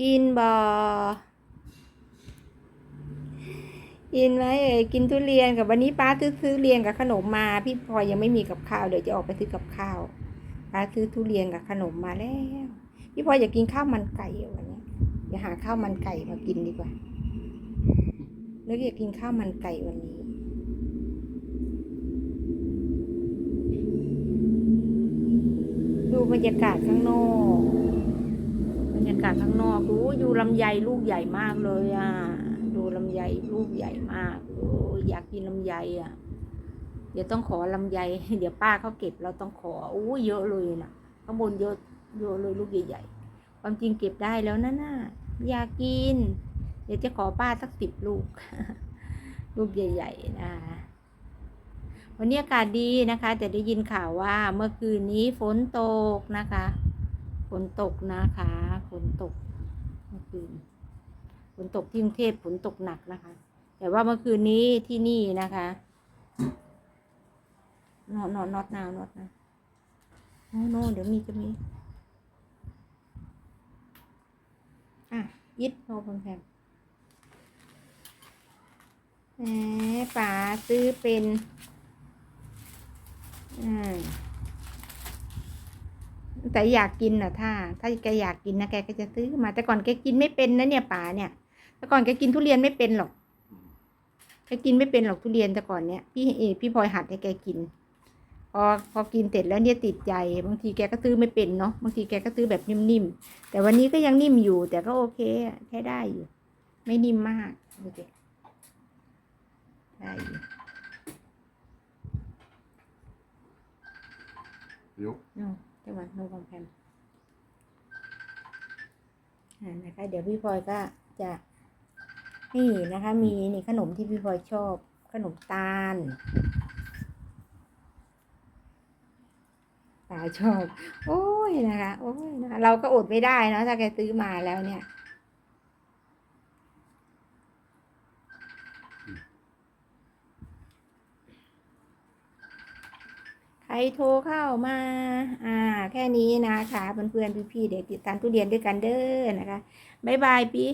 กินบอกินไหมเอ่ยกินทุเรียนกับวันนี้ป้าซื้อซื้อเรียนกับขนมมา พี่พลอยยังไม่มีกับข้าวเดี๋ยวจะออกไปซื้อกับข้าวป้าซื้อทุเรียนกับขนมมาแล้ว พี่พลอยอยากกินข้าวมันไก่วันนี้อย่าหาข้าวมันไก่มากินดีกว่าแล้วอยากกินข้าวมันไก่วันนี้ดูบรรยากาศข้างนอก รยากาศข้างนอกดูอยู่ลำไยลูกใหญ่มากเลยอะดูลำไยลูกใหญ่มากโอ้ยอยากกินลำไยอะ เดี๋ยวต้องขอลำไยเดี๋ยวป้าเขาเก็บเราต้องขอโอ้ยเยอะเลยนะข้างบนเยอะเยอะเลยลูกใหญ่ๆความจริงเก็บได้แล้วนะน่ะอยากกิน เดี๋ยวจะขอป้าสักสิบลูก ลูกใหญ่ๆนะวันนี้อากาศดีนะคะ แต่ได้ยินข่าวว่าเมื่อคืนนี้ฝนตกนะคะ นตกนะคะฝนตกเมื่อคืนฝนตกที่กรุงเทพฝนตกหนักนะคะ แต่ว่าเมื่อคืนนี้ที่นี่นะคะนอนนอนนอตนาว นอตนะโอ้โนเดี๋ยวมีจะมี อะยิดโนพงแพมแหมป๋าซื้อเป็นอืม แต่อยากกินน่ะถ้า ถ้าแกอยากกินนะแกก็จะซื้อมาแต่ก่อนแกกินไม่เป็นนะเนี่ยป๋าเนี่ย แต่ก่อนแกกินทุเรียนไม่เป็นหรอกแกกินไม่เป็นหรอกทุเรียนแต่ก่อนเนี่ยพี่เอพี่พลอยหัดให้แกกิน พอพอกินเสร็จแล้วเนี่ยติดใจ บางทีแกก็ซื้อไม่เป็นเนาะบางทีแกก็ซื้อแบบนิ่มๆแต่วันนี้ก็ยังนิ่มอยู่ แต่ก็โอเคอะแค่ได้อยู่ ไม่นิ่มมากโอเคได้อยู่ Jo. โใช่ไหวัดโนคอมแพมนะคะ เดี๋ยวพี่พลอยก็จะนี่นะคะ มีนี่ขนมที่พี่พลอยชอบ ขนมตาลตาชอบ โอ้ยนะคะ โอ้ยนะคะ เราก็อดไม่ได้นะถ้าแกซื้อมาแล้วเนี่ย ใคร โทรเข้ามา อ่า แค่นี้นะคะ เพื่อนๆพี่ๆเด็กติดตามทุเรียนด้วยกันเด้อนะคะ บ๊ายบายปี